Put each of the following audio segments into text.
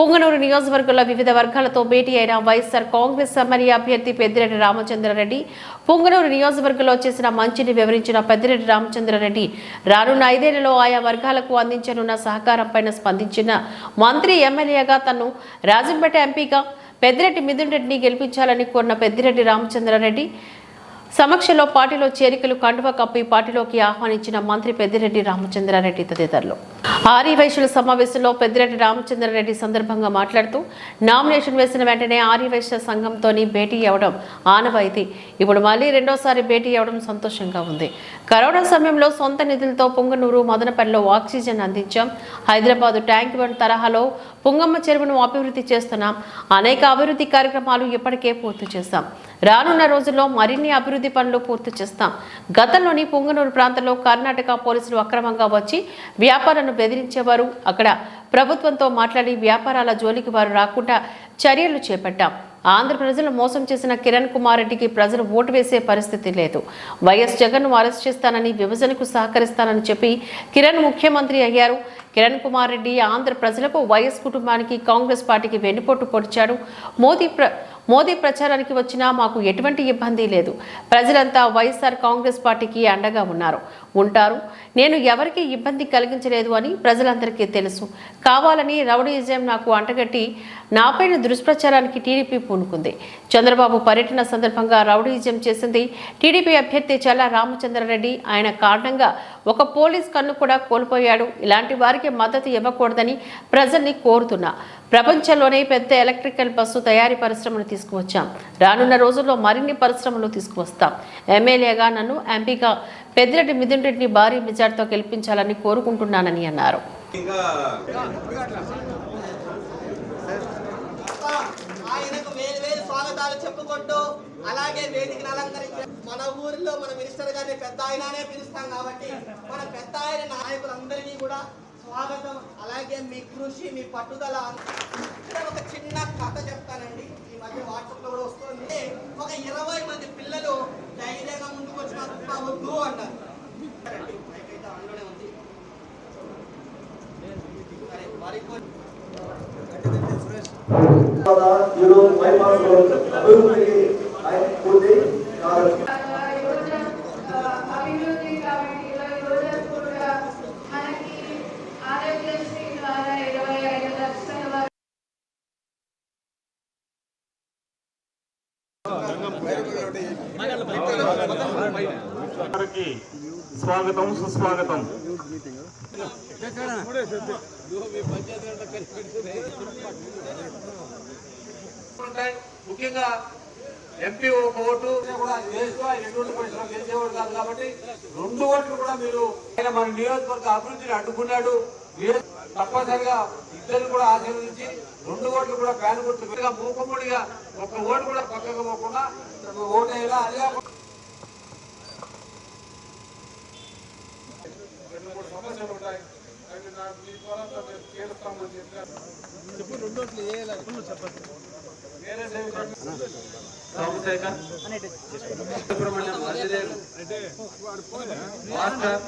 పొంగనూరు నియోజకవర్గంలో వివిధ వర్గాలతో భేటీ అయిన వైఎస్ఆర్ కాంగ్రెస్ ఎమ్మెల్యే అభ్యర్థి పెద్దిరెడ్డి రామచంద్రారెడ్డి. పొంగనూరు నియోజకవర్గంలో చేసిన మంచిని వివరించిన పెద్దిరెడ్డి రామచంద్రారెడ్డి. రానున్న ఐదేళ్ళలో ఆయా వర్గాలకు అందించనున్న సహకారంపైన స్పందించిన మంత్రి ఎమ్మెల్యేగా తను రాజంపేట ఎంపీగా పెద్దిరెడ్డి మిథున్ రెడ్డిని గెలిపించాలని కోరిన పెద్దిరెడ్డి రామచంద్రారెడ్డి. సమక్షంలో పార్టీలో చేరికలు కండువ కప్పి పార్టీలోకి ఆహ్వానించిన మంత్రి పెద్దిరెడ్డి రామచంద్రారెడ్డి తదితరులు. ఆర్య వైశ్యుల సమావేశంలో పెద్దిరెడ్డి రామచంద్రారెడ్డి సందర్భంగా మాట్లాడుతూ నామినేషన్ వేసిన వెంటనే ఆర్య వైశ్య సంఘంతోని భేటీ అవ్వడం ఆనవాయితీ. ఇప్పుడు మళ్ళీ రెండోసారి భేటీ అవ్వడం సంతోషంగా ఉంది. కరోనా సమయంలో సొంత నిధులతో పొంగనూరు మదనపల్లిలో ఆక్సిజన్ అందించాం. హైదరాబాద్ ట్యాంక్ బండ్ తరహాలో పుంగమ్మ చెరువును అభివృద్ధి చేస్తున్నాం. అనేక అభివృద్ధి కార్యక్రమాలు ఇప్పటికే పూర్తి చేశాం. రానున్న రోజుల్లో మరిన్ని అభివృద్ధి పనులు పూర్తి చేస్తాం. గతంలోని పుంగనూరు ప్రాంతంలో కర్ణాటక పోలీసులు అక్రమంగా వచ్చి వ్యాపారాలను బెదిరించేవారు. అక్కడ ప్రభుత్వంతో మాట్లాడి వ్యాపారాల జోలికి వారు రాకుండా చర్యలు చేపట్టాం. ఆంధ్ర ప్రజలు మోసం చేసిన కిరణ్ కుమార్ రెడ్డికి ప్రజలు ఓటు వేసే పరిస్థితి లేదు. వైఎస్ జగన్ను అరెస్ట్ చేస్తానని విభజనకు సహకరిస్తానని చెప్పి కిరణ్ ముఖ్యమంత్రి అయ్యారు. కిరణ్ కుమార్ రెడ్డి ఆంధ్ర ప్రజలకు వైఎస్ కుటుంబానికి కాంగ్రెస్ పార్టీకి వెన్నుపోటు పొడిచాడు. మోదీ ప్ర మోదీ ప్రచారానికి వచ్చినా మాకు ఎటువంటి ఇబ్బంది లేదు. ప్రజలంతా వైఎస్ఆర్ కాంగ్రెస్ పార్టీకి అండగా ఉన్నారు. ఉంటారు. నేను ఎవరికి ఇబ్బంది కలిగించలేదు అని ప్రజలందరికీ తెలుసు. కావాలని రౌడీయిజం నాకు అంటగట్టి నాపైన దుష్ప్రచారానికి టీడీపీ పూనుకుంది. చంద్రబాబు పర్యటన సందర్భంగా రౌడీయిజం చేసింది టీడీపీ అభ్యర్థి చల్లా రామచంద్రారెడ్డి. ఆయన కారణంగా ఒక పోలీస్ కన్ను కూడా కోల్పోయాడు. ఇలాంటి వారికి మద్దతు ఇవ్వకూడదని ప్రజల్ని కోరుతున్నా. ప్రపంచంలోనే పెద్ద ఎలక్ట్రికల్ బస్సు తయారీ పరిశ్రమను తీసుకువచ్చాం. రానున్న రోజుల్లో మరిన్ని పరిశ్రమలు తీసుకువస్తాం. ఎమ్మెల్యేగా నన్ను ఎంపీగా పెద్దిరెడ్డి మిథున్ రెడ్డిని భారీ మెజార్టీతో గెలిపించాలని కోరుకుంటున్నానని అన్నారు. ఇంకా ఆయనకు వేలు వేలు స్వాగతాలు చెప్పుకుంటూ అలాగే వేదికను అలంకరించే మన ఊరిలో మన మినిస్టర్ గారిని పెద్ద ఆయననే పిలుస్తాం కాబట్టి మన పెద్ద ఆయన నాయకులందరినీ కూడా స్వాగతం. అలాగే మీ కృషి మీ పట్టుదల. ఇక్కడ ఒక చిన్న కథ చెప్తానండి. ఈ మధ్య వాట్సాప్లో కూడా వస్తుంది. ఒక ఇరవై మంది పిల్లలు ధైర్యంగా ముందుకు వచ్చిన వద్దు అన్నారు. అందులోనే ఉంది. ఈరోజు బైపాస్ రోడ్ అభివృద్ధికి ఆయన పూర్తి కారణం అభివృద్ధి కమిటీలో ఈరోజు కూడా మనకి ఆరోగ్యశ్రీ ద్వారా ఇరవై ఐదు లక్షల వరకు గారికి స్వాగతం సుస్వాగతం. ముఖ్యంగా ఎంపీ ఒక ఓటు కూడా గెలిచేవాడు కాదు కాబట్టి రెండు ఓట్లు కూడా మీరు ఆయన మన నియోజకవర్గ అభివృద్ధిని అడ్డుకున్నాడు. తప్పనిసరిగా ఇద్దరు కూడా ఆశీర్వదించి రెండు ఓట్లు కూడా ప్యాన్ గుర్తు మూకముడిగా ఒక ఓటు కూడా పక్కకు పోకుండా ఓటు వేయాలా అదే కాకుండా రెండు మూడు సమస్యలు ఉంటాయి అవి నాకు మీ ద్వారా మేము తీరుస్తామని చెప్పారు వేరే సేవ సోమశేఖర్ సుబ్రహ్మణ్యం మధ్యదేవ్ మాస్టర్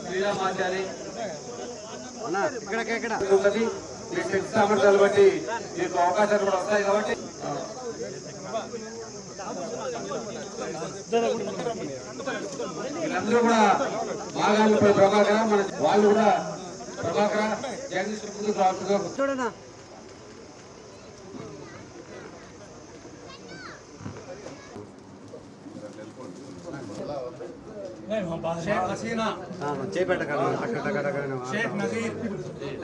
శ్రీరామాచారి తిరుపతి మీ శక్తి సామర్థ్యాలు బట్టి మీకు అవకాశాలు కూడా వస్తాయి కాబట్టి వీళ్ళందరూ కూడా బాగా ప్రభాకర మన వాళ్ళు కూడా ప్రభాకర జగదీశ్వర ముందుకు రావాల్సిందిగా शेख हसीना। చేపేట కదా అక్కడ అక్కడ అక్కడ शेख नजीर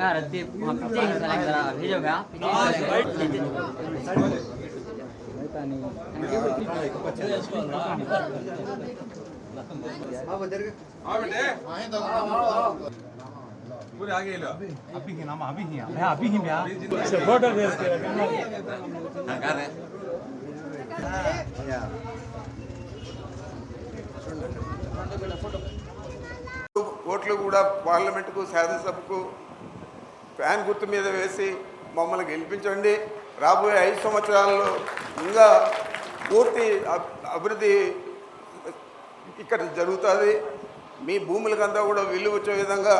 यार ते वहाँ पीछे ही चला जरा भेजोगे आप हाँ बदर के आओ बेटे पूरे आगे लो। अभी ही नाम अभी ही मैं अभी ही मैं फ़ोटो भेज के लगा रहे या ఓట్లు కూడా పార్లమెంటుకు శాసనసభకు ఫ్యాన్ గుర్తు మీద వేసి మమ్మల్ని గెలిపించండి. రాబోయే ఐదు సంవత్సరాల్లో ఇంకా పూర్తి అభివృద్ధి ఇక్కడ జరుగుతుంది. మీ భూములకంతా కూడా విలువ వచ్చే విధంగా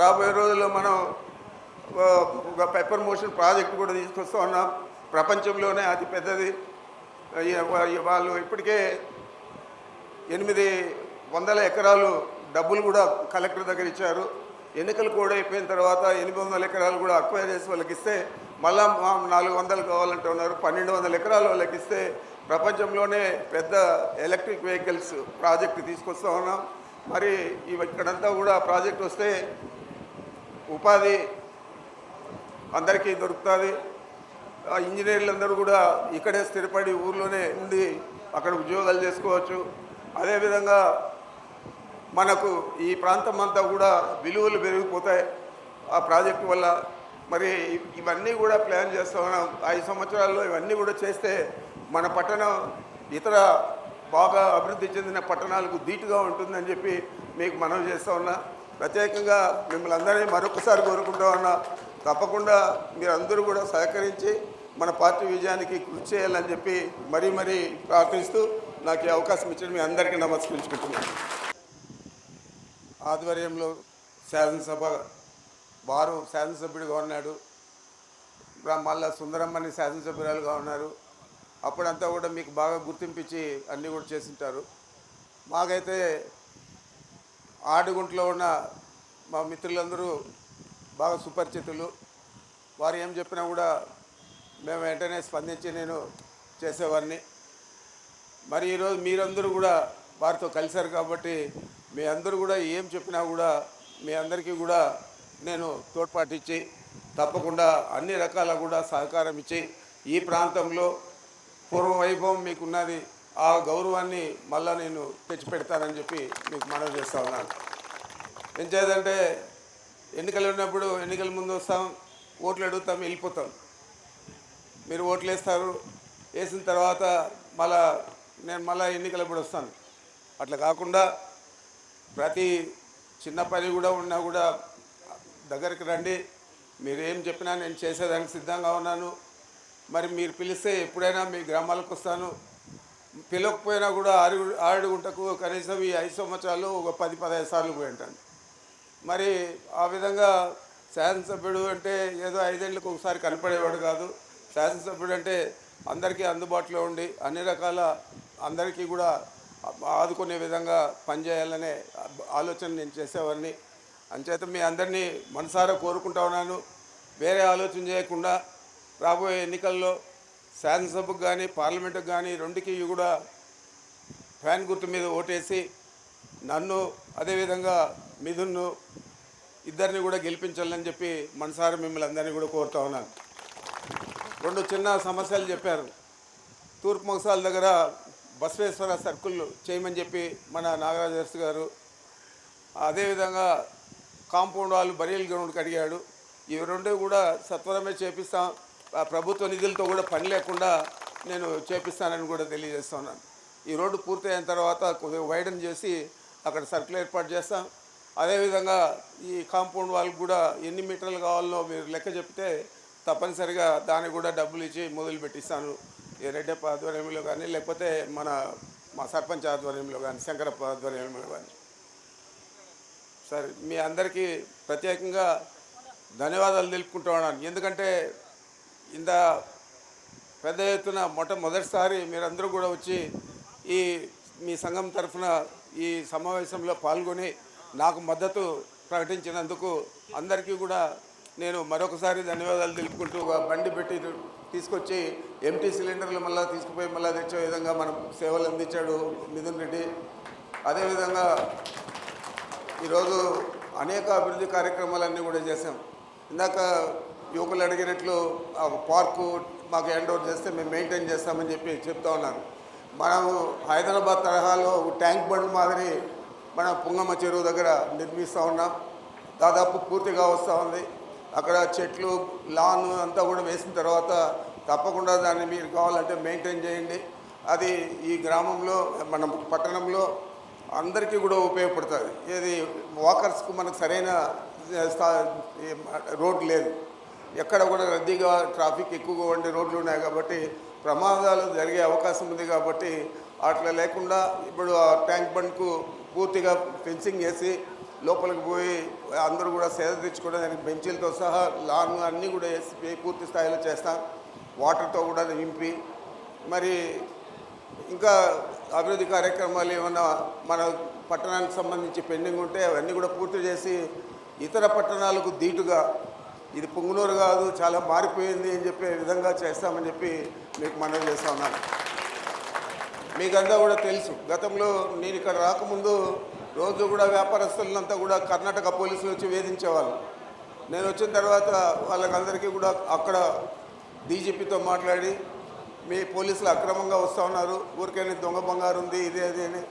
రాబోయే రోజుల్లో మనం ఒక పెప్పర్ మోషన్ ప్రాజెక్ట్ కూడా తీసుకొస్తూ ఉన్నాం. ప్రపంచంలోనే అతి పెద్దది వాళ్ళు ఇప్పటికే ఎనిమిది వందల ఎకరాలు డబ్బులు కూడా కలెక్టర్ దగ్గర ఇచ్చారు. ఎన్నికలు కూడా అయిపోయిన తర్వాత ఎనిమిది వందల ఎకరాలు కూడా అక్వైర్ చేసి వాళ్ళకి ఇస్తే మళ్ళా నాలుగు వందలు కావాలంటే ఉన్నారు. పన్నెండు వందల ఎకరాలు వాళ్ళకి ఇస్తే ప్రపంచంలోనే పెద్ద ఎలక్ట్రిక్ వెహికల్స్ ప్రాజెక్ట్ తీసుకొస్తా ఉన్నాం. మరి ఇవి ఇక్కడంతా కూడా ప్రాజెక్ట్ వస్తే ఉపాధి అందరికీ దొరుకుతుంది. ఇంజనీర్లందరూ ఇంజనీర్లు కూడా ఇక్కడే స్థిరపడి ఊర్లోనే ఉండి అక్కడ ఉద్యోగాలు చేసుకోవచ్చు. అదేవిధంగా మనకు ఈ ప్రాంతం అంతా కూడా విలువలు పెరిగిపోతాయి. ఆ ప్రాజెక్టు వల్ల మరి ఇవన్నీ కూడా ప్లాన్ చేస్తా ఉన్నాం. ఐదు సంవత్సరాల్లో ఇవన్నీ కూడా చేస్తే మన పట్టణం ఇతర బాగా అభివృద్ధి చెందిన పట్టణాలకు ధీటుగా ఉంటుందని చెప్పి మీకు మనవి చేస్తూ ఉన్నా. ప్రత్యేకంగా మిమ్మల్ని అందరినీ మరొకసారి కోరుకుంటూ ఉన్నా. తప్పకుండా మీరందరూ కూడా సహకరించి మన పార్టీ విజయానికి కృషి చేయాలని చెప్పి మరీ మరీ ప్రార్థిస్తూ నాకు ఈ అవకాశం ఇచ్చిన మీ అందరికీ నమస్కరించుకుంటున్నాను. ఆధ్వర్యంలో శాసనసభ వారు శాసనసభ్యుడిగా ఉన్నాడు. మళ్ళా సుందరమ్మని శాసనసభ్యురాలుగా ఉన్నారు. అప్పుడంతా కూడా మీకు బాగా గుర్తింపించి అన్నీ కూడా చేసింటారు. మాకైతే ఆడుగుంట్లో ఉన్న మా మిత్రులందరూ బాగా సుపరిచితులు. వారు ఏం చెప్పినా కూడా మేము వెంటనే స్పందించి నేను చేసేవాడిని. మరి ఈరోజు మీరందరూ కూడా వారితో కలిశారు కాబట్టి మీ అందరూ కూడా ఏం చెప్పినా కూడా మీ అందరికీ కూడా నేను తోడ్పాటిచ్చి తప్పకుండా అన్ని రకాల కూడా సహకారం ఇచ్చి ఈ ప్రాంతంలో పూర్వ వైభవం మీకున్నది ఆ గౌరవాన్ని మళ్ళా నేను తెచ్చిపెడతానని చెప్పి మీకు మనవి చేస్తూ ఉన్నాను. ఏం చేయదంటే ఎన్నికలు ఉన్నప్పుడు ఎన్నికల ముందు వస్తాం ఓట్లు అడుగుతాం వెళ్ళిపోతాం. మీరు ఓట్లు వేస్తారు వేసిన తర్వాత మళ్ళా నేను మళ్ళా ఎన్నికలప్పుడు వస్తాను. అట్లా కాకుండా ప్రతి చిన్న పని కూడా ఉన్నా కూడా దగ్గరికి రండి. మీరు ఏం చెప్పినా నేను చేసేదానికి సిద్ధంగా ఉన్నాను. మరి మీరు పిలిస్తే ఎప్పుడైనా మీ గ్రామాలకు వస్తాను. పిలవకపోయినా కూడా ఆరు ఆరుగుంటకు కనీసం ఈ ఐదు సంవత్సరాలు ఒక పది పదహైదు సార్లు పోయి ఉంటాను. మరి ఆ విధంగా శాసనసభ్యుడు అంటే ఏదో ఐదేళ్ళకి ఒకసారి కనపడేవాడు కాదు. శాసనసభ్యుడు అంటే అందరికీ అందుబాటులో ఉండి అన్ని రకాల అందరికీ కూడా ఆదుకునే విధంగా పనిచేయాలనే ఆలోచన నేను చేసేవాడిని. అంచేత మీ అందరినీ మనసారా కోరుకుంటా ఉన్నాను. వేరే ఆలోచన చేయకుండా రాబోయే ఎన్నికల్లో శాసనసభకు కానీ పార్లమెంటుకు కానీ రెండుకి కూడా ఫ్యాన్ గుర్తు మీద ఓటేసి నన్ను అదేవిధంగా మిథున్ను ఇద్దరిని కూడా గెలిపించాలని చెప్పి మనసారా మిమ్మల్ని అందరినీ కూడా కోరుతా ఉన్నాను. రెండు చిన్న సమస్యలు చెప్పారు. తూర్పు మొగసాల దగ్గర బసవేశ్వర సర్కిల్ చేయమని చెప్పి మన నాగరాజర్స్ గారు అదేవిధంగా కాంపౌండ్ వాళ్ళు బరియల్ గ్రౌండ్కి అడిగాడు. ఇవి రెండూ కూడా సత్వరమే చేపిస్తాం. ఆ ప్రభుత్వ నిధులతో కూడా పని లేకుండా నేను చేపిస్తానని కూడా తెలియజేస్తున్నాను ఈ రోడ్డు పూర్తయిన తర్వాత కొద్దిగా వైడన్ చేసి అక్కడ సర్కిల్ ఏర్పాటు చేస్తాం. అదేవిధంగా ఈ కాంపౌండ్ వాళ్ళకి కూడా ఎన్ని మీటర్లు కావాలో మీరు లెక్క చెప్తే తప్పనిసరిగా దానికి కూడా డబ్బులు ఇచ్చి మొదలు పెట్టిస్తాను ఈ రెడ్డప్ప ఆధ్వర్యంలో కానీ లేకపోతే మన మా సర్పంచ్ ఆధ్వర్యంలో కానీ శంకరప్ప ఆధ్వర్యంలో కానీ. సరే మీ అందరికీ ప్రత్యేకంగా ధన్యవాదాలు తెలుపుకుంటూ ఉన్నాను. ఎందుకంటే ఇంత పెద్ద ఎత్తున మొట్టమొదటిసారి మీరందరూ కూడా వచ్చి ఈ మీ సంఘం తరఫున ఈ సమావేశంలో పాల్గొని నాకు మద్దతు ప్రకటించినందుకు అందరికీ కూడా నేను మరొకసారి ధన్యవాదాలు తెలుపుకుంటూ ఒక బండి పెట్టి తీసుకొచ్చి ఎంటీ సిలిండర్లు మళ్ళీ తీసుకుపోయి మళ్ళీ తెచ్చే విధంగా మనం సేవలు అందించాడు మిథున్ రెడ్డి. అదేవిధంగా ఈరోజు అనేక అభివృద్ధి కార్యక్రమాలన్నీ కూడా చేసాం ఇందాక యువకులు అడిగినట్లు ఆ పార్కు మాకు హ్యాండ్ ఓవర్ చేస్తే మేము మెయింటైన్ చేస్తామని చెప్పి చెప్తా ఉన్నారు. మనం హైదరాబాద్ తరహాలో ట్యాంక్ బండ్ మాదిరి మన పుంగమ్మ చెరువు దగ్గర నిర్మిస్తూ ఉన్నాం. దాదాపు పూర్తిగా వస్తూ ఉంది. అక్కడ చెట్లు లాన్ అంతా కూడా వేసిన తర్వాత తప్పకుండా దాన్ని మీరు కావాలంటే మెయింటైన్ చేయండి. అది ఈ గ్రామంలో మన పట్టణంలో అందరికీ కూడా ఉపయోగపడుతుంది. ఏది వాకర్స్కు మనకు సరైన స్థా- రోడ్ లేదు. ఎక్కడ కూడా రద్దీగా ట్రాఫిక్ ఎక్కువగా ఉండే రోడ్లు ఉన్నాయి కాబట్టి ప్రమాదాలు జరిగే అవకాశం ఉంది కాబట్టి అట్లా లేకుండా ఇప్పుడు ఆ ట్యాంక్ బండ్కు పూర్తిగా ఫెన్సింగ్ వేసి లోపలికి పోయి అందరూ కూడా సేద తెచ్చుకోవడానికి బెంచీలతో సహా లాన్ అన్నీ కూడా వేసి పూర్తి స్థాయిలో చేస్తాం. వాటర్తో కూడా నింపి మరి ఇంకా అభివృద్ధి కార్యక్రమాలు ఏమన్నా మన పట్టణానికి సంబంధించి పెండింగ్ ఉంటే అవన్నీ కూడా పూర్తి చేసి ఇతర పట్టణాలకు ధీటుగా ఇది పొంగునూరు కాదు చాలా మారిపోయింది అని చెప్పే విధంగా చేస్తామని చెప్పి మీకు మనవి చేస్తా ఉన్నాను. మీకంతా కూడా తెలుసు. గతంలో నేను ఇక్కడ రాకముందు రోజు కూడా వ్యాపారస్తులంతా కూడా కర్ణాటక పోలీసులు వచ్చి వేధించేవాళ్ళు. నేను వచ్చిన తర్వాత వాళ్ళకందరికీ కూడా అక్కడ డీజీపీతో మాట్లాడి మీ పోలీసులు అక్రమంగా వస్తూ ఉన్నారు ఊరికైనా దొంగ బంగారు ఉంది ఇదే అది అని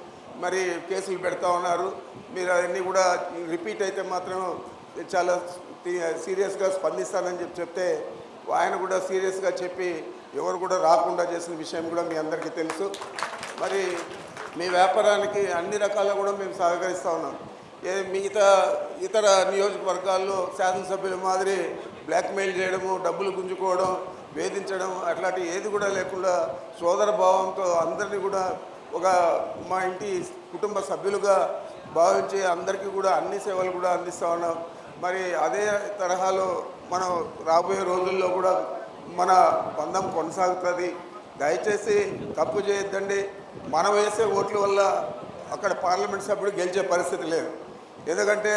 మరి కేసులు పెడతా ఉన్నారు. మీరు అవన్నీ కూడా రిపీట్ అయితే మాత్రం చాలా సీరియస్గా స్పందిస్తానని చెప్పి చెప్తే ఆయన కూడా సీరియస్గా చెప్పి ఎవరు కూడా రాకుండా చేసిన విషయం కూడా మీ అందరికీ తెలుసు. మరి మీ వ్యాపారానికి అన్ని రకాల కూడా మేము సహకరిస్తూ ఉన్నాం. ఏ మిగతా ఇతర నియోజకవర్గాల్లో శాసనసభ్యుల మాదిరి బ్లాక్మెయిల్ చేయడము డబ్బులు గుంజుకోవడం వేధించడం అట్లాంటి ఏది కూడా లేకుండా సోదర భావంతో అందరినీ కూడా ఒక మా ఇంటి కుటుంబ సభ్యులుగా భావించి అందరికీ కూడా అన్ని సేవలు కూడా అందిస్తూ ఉన్నాం. మరి అదే తరహాలో మనం రాబోయే రోజుల్లో కూడా మన బంధం కొనసాగుతుంది. దయచేసి తప్పు చేయొద్దండి. మనం వేసే ఓట్ల వల్ల అక్కడ పార్లమెంట్ సభ్యుడు గెలిచే పరిస్థితి లేదు. ఎందుకంటే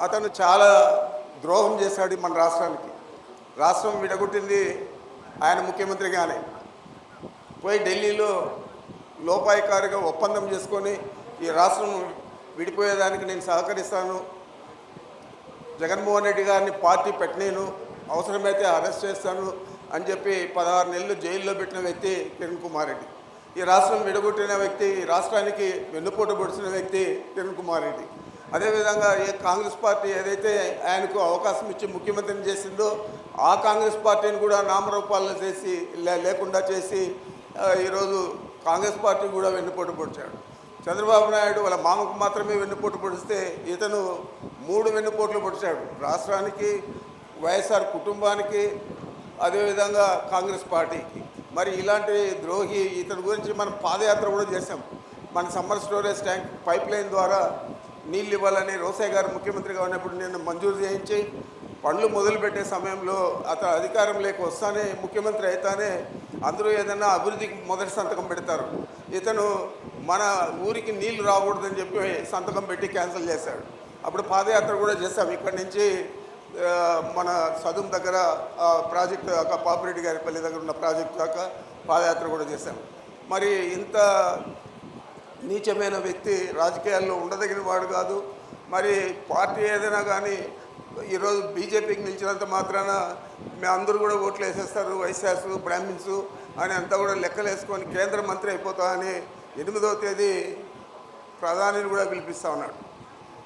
అతను చాలా ద్రోహం చేశాడు మన రాష్ట్రానికి. రాష్ట్రం విడగొట్టింది ఆయన ముఖ్యమంత్రిగానే పోయి ఢిల్లీలో లోపాయకారిగా ఒప్పందం చేసుకొని ఈ రాష్ట్రం విడిపోయేదానికి నేను సహకరిస్తాను. జగన్మోహన్ రెడ్డి గారిని పార్టీ పెట్టలేను అవసరమైతే అరెస్ట్ చేస్తాను అని చెప్పి పదహారు నెలలు జైల్లో పెట్టిన వ్యక్తి కిరణ్ కుమార్ రెడ్డి. ఈ రాష్ట్రం విడగొట్టిన వ్యక్తి ఈ రాష్ట్రానికి వెన్నుపోటు పొడిచిన వ్యక్తి కిరణ్ కుమార్ రెడ్డి. అదేవిధంగా ఏ కాంగ్రెస్ పార్టీ ఏదైతే ఆయనకు అవకాశం ఇచ్చి ముఖ్యమంత్రిని చేసిందో ఆ కాంగ్రెస్ పార్టీని కూడా నామరూపాలను చేసి లేకుండా చేసి ఈరోజు కాంగ్రెస్ పార్టీ కూడా వెన్నుపోటు పొడిచాడు. చంద్రబాబు నాయుడు వాళ్ళ మామకు మాత్రమే వెన్నుపోటు పొడిస్తే ఇతను మూడు వెన్నుపోట్లు పొడిచాడు. రాష్ట్రానికి వైఎస్ఆర్ కుటుంబానికి అదేవిధంగా కాంగ్రెస్ పార్టీకి. మరి ఇలాంటి ద్రోహి ఇతని గురించి మనం పాదయాత్ర కూడా చేసాం మన summer storage tank pipeline ద్వారా నీళ్ళు ఇవ్వాలని రోసయ్య గారు ముఖ్యమంత్రిగా ఉన్నప్పుడు నేను మంజూరు చేయించి పనులు మొదలుపెట్టే సమయంలో అతను అధికారం లేక వస్తానే ముఖ్యమంత్రి అయితేనే అందరూ ఏదైనా అభివృద్ధికి మొదటి సంతకం పెడతారు. ఇతను మన ఊరికి నీళ్ళు రాకూడదని చెప్పి సంతకం పెట్టి క్యాన్సిల్ చేశాడు. అప్పుడు పాదయాత్ర కూడా చేశాం. ఇక్కడి నుంచి మన సదుం దగ్గర ఆ, ప్రాజెక్ట్ దాకా పాపిరెడ్డి గారి పల్లి దగ్గర ఉన్న ప్రాజెక్ట్ దాకా పాదయాత్ర కూడా చేశాం. మరి ఇంత నీచమైన వ్యక్తి రాజకీయాల్లో ఉండదగిన వాడు కాదు. మరి పార్టీ ఏదైనా కానీ ఈరోజు బీజేపీకి నిలిచినంత మాత్రాన మేము అందరూ కూడా ఓట్లు వేసేస్తారు వైశ్యాస్ బ్రాహ్మిన్స్ అని అంతా కూడా లెక్కలేసుకొని కేంద్ర మంత్రి అయిపోతా అని ఎనిమిదవ తేదీ ప్రధానిని కూడా పిలిపిస్తా ఉన్నాడు.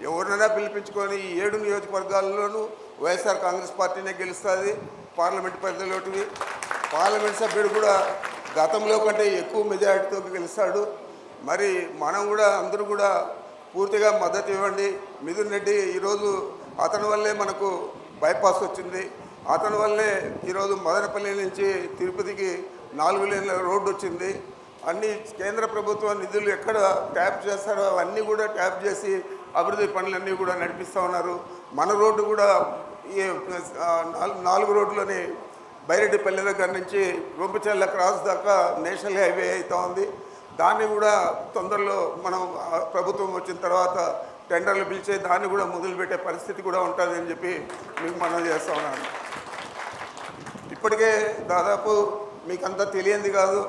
ఎవరినైనా పిలిపించుకొని ఈ ఏడు నియోజకవర్గాల్లోనూ వైఎస్ఆర్ కాంగ్రెస్ పార్టీనే గెలుస్తుంది పార్లమెంట్ పరిధిలోటివి. పార్లమెంట్ సభ్యుడు కూడా గతంలో కంటే ఎక్కువ మెజారిటీతో గెలుస్తాడు. మరి మనం కూడా అందరూ కూడా పూర్తిగా మద్దతు ఇవ్వండి. మిథున్ రెడ్డి ఈరోజు అతని వల్లే మనకు బైపాస్ వచ్చింది. అతని వల్లే ఈరోజు మదనపల్లి నుంచి తిరుపతికి నాలుగు లేన్ల రోడ్డు వచ్చింది. అన్ని కేంద్ర ప్రభుత్వ నిధులు ఎక్కడ ట్యాప్ చేస్తారో అవన్నీ కూడా ట్యాప్ చేసి అభివృద్ధి పనులన్నీ కూడా నడిపిస్తూ ఉన్నారు. మన రోడ్డు కూడా ఈ నాలుగు నాలుగు రోడ్లని బైరెడ్డిపల్లి దగ్గర నుంచి రొంపచెల్ల క్రాస్ దాకా నేషనల్ హైవే అవుతూ ఉంది. దాన్ని కూడా తొందరలో మనం ప్రభుత్వం వచ్చిన తర్వాత టెండర్లు పిలిచే దాన్ని కూడా మొదలుపెట్టే పరిస్థితి కూడా ఉంటుంది అని చెప్పి మీకు మనం చేస్తా ఉన్నాను. ఇప్పటికే దాదాపు మీకంతా తెలియంది కాదు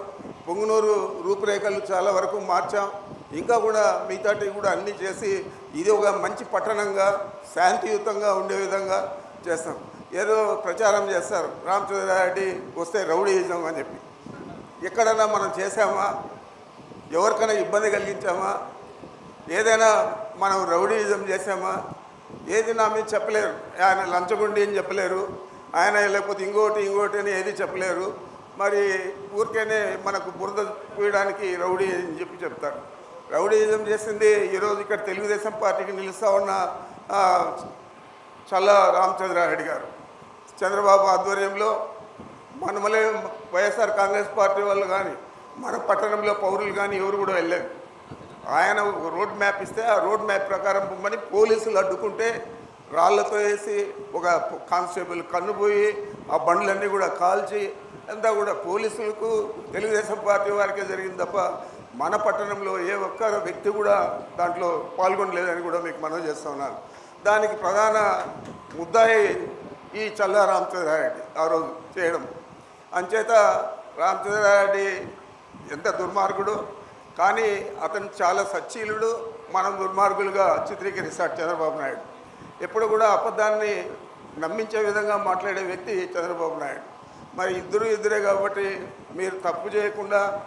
పొంగునూరు రూపురేఖలు చాలా వరకు మార్చాం. ఇంకా కూడా మిగతాటి కూడా అన్నీ చేసి ఇది ఒక మంచి పట్టణంగా శాంతియుతంగా ఉండే విధంగా చేస్తాం. ఏదో ప్రచారం చేస్తారు రామచంద్రారెడ్డి వస్తే రౌడీయిజం అని చెప్పి. ఎక్కడైనా మనం చేసామా ఎవరికైనా ఇబ్బంది కలిగించామా? ఏదైనా మనం రౌడీయిజం చేసామా ఏది నా మీద చెప్పలేరు. ఆయన లంచగుండి అని చెప్పలేరు. ఆయన లేకపోతే ఇంకోటి ఇంకోటి అని ఏది చెప్పలేరు. మరి ఊరికేనే మనకు బురద పూయడానికి రౌడీ అని చెప్పి చెప్తారు. రౌడీయిజం చేసింది ఈరోజు ఇక్కడ తెలుగుదేశం పార్టీకి నిలుస్తూ ఉన్న చల్ల రామచంద్రారెడ్డి గారు. చంద్రబాబు ఆధ్వర్యంలో మనమలే వైఎస్ఆర్ కాంగ్రెస్ పార్టీ వాళ్ళు కానీ మన పట్టణంలో పౌరులు కానీ ఎవరు కూడా వెళ్ళారు. ఆయన ఒక రోడ్ మ్యాప్ ఇస్తే ఆ రోడ్ మ్యాప్ ప్రకారం పొమ్మని పోలీసులు అడ్డుకుంటే రాళ్ళతో వేసి ఒక కానిస్టేబుల్ కన్నుపోయి ఆ బండ్లన్నీ కూడా కాల్చి అంతా కూడా పోలీసులకు తెలుగుదేశం పార్టీ వారికే జరిగింది తప్ప మన పట్టణంలో ఏ ఒక్క వ్యక్తి కూడా దాంట్లో పాల్గొనలేదని కూడా మీకు మనవి చేస్తూ ఉన్నారు దానికి ప్రధాన ముద్దాయి ఈ చల్ల రామచంద్రారెడ్డి ఆ రోజు చేయడం. అంచేత రామచంద్రారెడ్డి ఎంత దుర్మార్గుడు. కానీ అతను చాలా సచ్చీలుడు మనం దుర్మార్గులుగా చిత్రీకరిస్తాడు చంద్రబాబు నాయుడు. ఎప్పుడు కూడా అబద్ధాన్ని నమ్మించే విధంగా మాట్లాడే వ్యక్తి చంద్రబాబు నాయుడు. మరి ఇద్దరు ఇద్దరే కాబట్టి మీరు తప్పు చేయకుండా